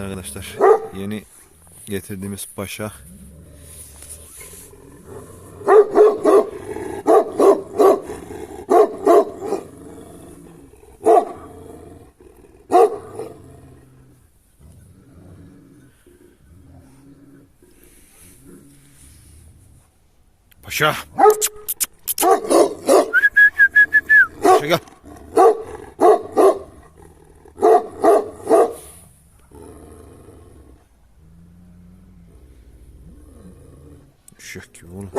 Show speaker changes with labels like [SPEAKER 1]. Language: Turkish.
[SPEAKER 1] arkadaşlar. Yeni getirdiğimiz paşa. Paşa. Paşa gel. Eşek gibi oğlum.